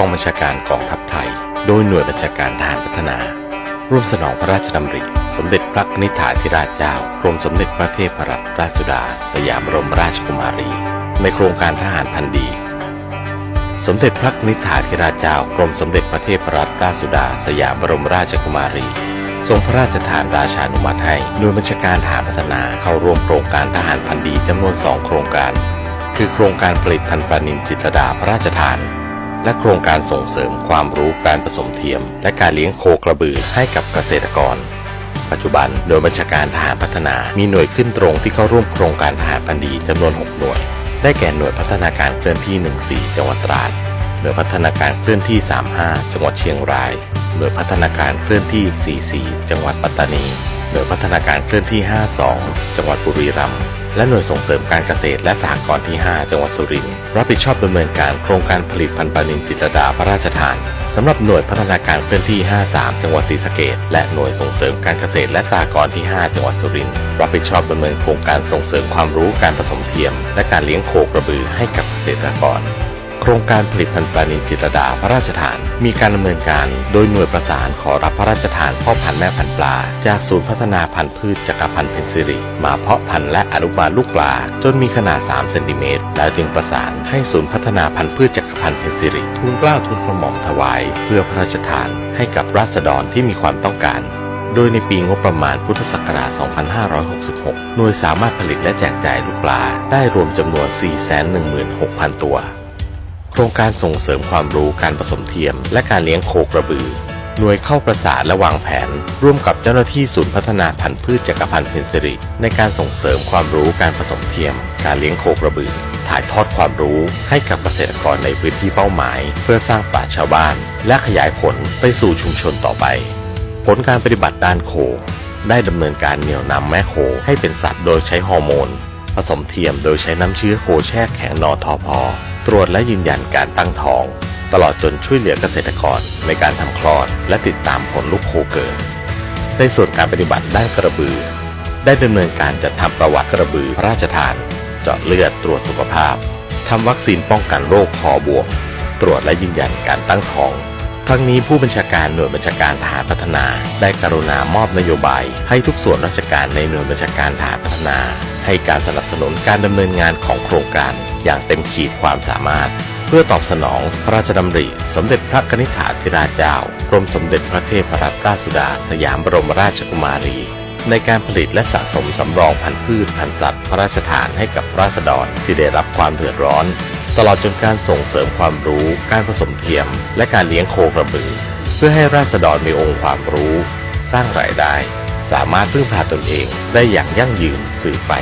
องบัญชาการกองทัพไทย โดยหน่วยบัญชาการทหารพัฒนา ร่วมสนองพระราชดำริสมเด็จพระนิธิาธิราชเจ้ากรมสมเด็จพระเทพรัตนราชสุดา สยามบรมราชกุมารี ในโครงการทหารพันดี สมเด็จพระนิธิาธิราชเจ้ากรมสมเด็จพระเทพรัตนราชสุดา สยามบรมราชกุมารีทรงพระราชทานราชานุมัติให้หน่วยบัญชาการทหารพัฒนาเข้าร่วมโครงการทหารพันดีจำนวนสองโครงการ คือโครงการผลิตพันธุ์ปลานินจิตรดาพระราชทาน และโครงการส่งเสริมความรู้การผสมเทียม และการเลี้ยงโคกระบือให้กับเกษตรกร ปัจจุบันโดยบัญชาการทหารพัฒนา มีหน่วยขึ้นตรงที่เข้าร่วมโครงการทหารพันดีจำนวน 6 หน่วย ได้แก่หน่วยพัฒนาการเคลื่อนที่ 14 จังหวัดตราดหน่วยพัฒนาการเคลื่อนที่ 35 จังหวัดเชียงราย หน่วยพัฒนาการเคลื่อนที่ 44 จังหวัดปัตตานี หน่วยพัฒนาการเคลื่อนที่ 52 จังหวัดบุรีรัมย์ และหน่วยส่งเสริมการเกษตรและสหกรณ์ที่ 5 จังหวัดสุรินทร์รับผิดชอบดำเนินการโครงการผลิตพันธุ์ปลานินจิตรดาพระราชทานสำหรับหน่วยพัฒนาการเคลื่อนที่ 53 จังหวัดศรีสะเกดและหน่วยส่งเสริมการเกษตรและสหกรณ์ที่ 5 จังหวัดสุรินทร์รับผิดชอบดำเนินโครงการส่งเสริมความรู้การผสมเทียม และการเลี้ยงโคกระบือให้กับเกษตรกร โครงการผลิตพันธุ์ปลานินจิตรดาพระราชทาน มีการดำเนินการโดยหน่วยประสานขอรับพระราชทานพ่อพันธุ์แม่พันธุ์ปลา จากศูนย์พัฒนาพันธุ์พืชจักรพันธ์เพนซิริมาเพาะพันธุ์และอนุบาลลูกปลา จนมีขนาด 3 เซนติเมตรแล้วจึงประสานให้ศูนย์พัฒนาพันธุ์พืชจักรพันธ์เพนซิริทูลเกล้าทูลกระหม่อมถวาย เพื่อพระราชทานให้กับราษฎรที่มีความต้องการโดยในปีงบประมาณพุทธศักราช 2566 หน่วยสามารถผลิตและแจกจ่ายลูกปลา ได้รวมจำนวน 416,000 ตัว โครงการส่งเสริมความรู้การผสมเทียม และการเลี้ยงโคกระบือ หน่วยเข้าประสานและวางแผน ร่วมกับเจ้าหน้าที่ศูนย์พัฒนาพันธุ์พืชจักรพันธ์เพนซิริ ในการส่งเสริมความรู้การผสมเทียม การเลี้ยงโคกระบือ ถ่ายทอดความรู้ให้กับเกษตรกรในพื้นที่เป้าหมาย เพื่อสร้างป่าชาวบ้าน และขยายผลไปสู่ชุมชนต่อไป ผลการปฏิบัติด้านโค ได้ดำเนินการเหนี่ยวนำแม่โคให้เป็นสัตว์โดยใช้ฮอร์โมน ผสมเทียมโดยใช้น้ำเชื้อโคแช่แข็งนอทอพอ ตรวจและยืนยันการตั้งท้อง ตลอดจนช่วยเหลือเกษตรกรในการทำคลอด และติดตามผลลูกโคเกิด ในส่วนการปฏิบัติด้านกระบือ ได้ดำเนินการจัดทำประวัติกระบือพระราชทาน เจาะเลือดตรวจสุขภาพทำวัคซีนป้องกันโรคคอบวมตรวจและยืนยันการตั้งท้องทั้งนี้ผู้บัญชาการหน่วยบัญชาการทหารพัฒนา ได้กรุณามอบนโยบาย ให้ทุกส่วนราชการในหน่วยบัญชาการทหารพัฒนา ให้การสนับสนุนการดำเนินงานของโครงการอย่างเต็มขีดความสามารถ เพื่อตอบสนองพระราชดำริ สมเด็จพระนิธิถาธิราชเจ้ากรมสมเด็จพระเทพรัตนราชสุดา สยามบรมราชกุมารี ในการผลิตและสะสมสำรองพันธุ์พืชพันธุ์สัตว์ พระราชทานให้กับราษฎรที่ได้รับความเดือดร้อน ตลอดจนการส่งเสริมความรู้ การผสมเทียม และการเลี้ยงโคกระบือ เพื่อให้ราษฎรมีองค์ความรู้ สร้างรายได้สามารถพึ่งพาตนเองได้อย่างยั่งยืนสืบไป